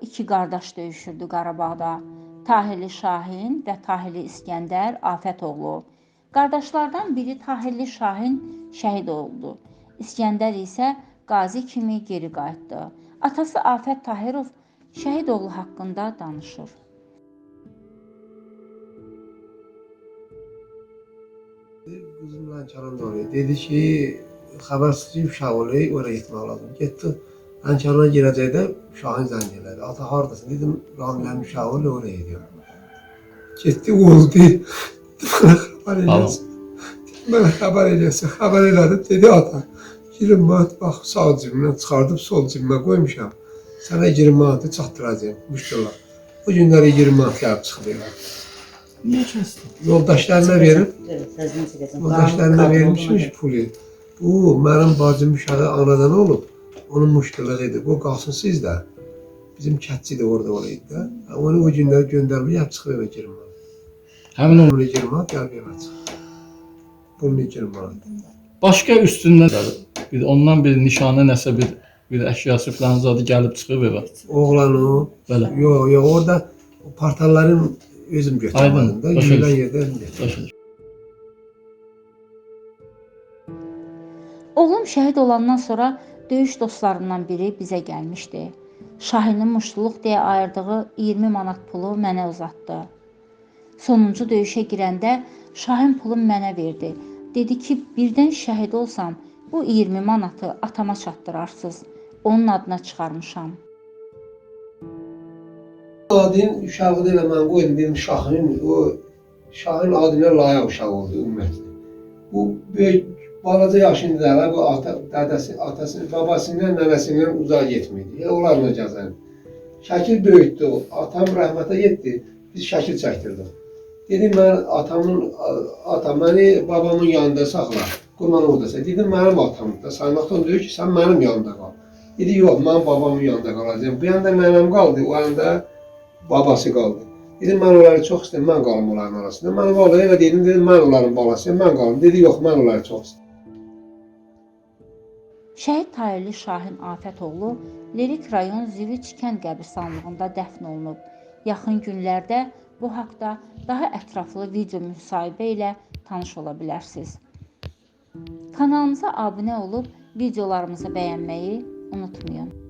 iki qardaş döyüşürdü Qarabağda. Tahirli Şahin və Tahirli İskəndər Afətoğlu. Qardaşlardan biri Tahirli Şahin şəhid oldu. İskəndər isə qazi kimi geri qayıtdı. Atası Afət Tahirov şəhid oğlu haqqında danışır. Kızım Lançaran da oraya. Dedi ki habersizce Şavoley oraya gitmek lazım. Gitti. Lançaran'a gireceği de Şahin zannetledi. Ata haradasın dedim. Ramilerin Şavoley oraya gidiyor. Gitti oldu. haber ediyorsun. Bana haber ediyorsun. Haber elədim. Dedi ata. 20 manat bax sağ cibimdən çıxardıb sol cibimə qoymuşam. Sənə 20 manatı çatdıracağam. Müştəla. Bu günləri 20 manat gəlib çıxdı. Niye kestin? Yoldaşlarına verib. Yoldaşlarına vermişmiş pulu. Bu mənim bacım uşağı anadan olub. Onun muştuluğu idi. Bu qalsın sizdə. Bizim kətçi də orada olaydı da. Onu o günlər göndərmə yap çıxıb evə girmə. Həmin o Bunu girmə, gəlib evə çıx. Bunu girmə. başqa üstündən də bir ondan bir nişanə nəsə bir bir əşyası falan zadı gəlib çıxıb evə. Oğlan o. Belə. Yo, yo, orada o portalların özüm götürmədim də. Düşdüm. yerdə Oğlum şəhid olandan sonra döyüş dostlarından biri bizə gəlmişdi. Şahinin muştuluq deyə ayırdığı 20 manat pulu mənə uzatdı. Sonuncu döyüşə girəndə Şahin pulu mənə verdi. Dedi ki, birdən şəhid olsam, bu 20 manatı atama çatdırarsınız. Onun adına çıxarmışam. Adin uşağı elə mən qoydum dedim Şahin o Şahin adına layiq uşaq oldu ümumiyyətlə. Bu böyük balaca yaşında da bu ata dədəsi, atası, babasından, nənəsindən uzaq getmirdi. Ya onlarla gəzən. Şəkil böyütdü. Atam rəhmətə getdi. Biz şəkil çəkdirdik. Dedim mən atamın ata məni babamın yanında saxla. Qoy mən orada sən. Dedim mənim atamdır. Saymaqdan deyir ki, sən mənim yanımda qal. Dedi yox, mən babamın yanında qalacağam. Bu yanda nənəm qaldı, o yanda babası qaldı. Dedim mən onları çox istəyirəm, mən qalım onların arasında. Mən vallahi elə dedim, dedim mən onların balasıyam, mən qalım. Dedi yox, mən onları çox istəyirəm. Şəhid Tahirli Şahin Afətoğlu Lerik rayon Ziviç kənd qəbirstanlığında dəfn olunub. Yaxın günlərdə bu haqqda daha ətraflı video müsahibə ilə tanış ola bilərsiniz. Kanalımıza abunə olub videolarımızı bəyənməyi unutmayın.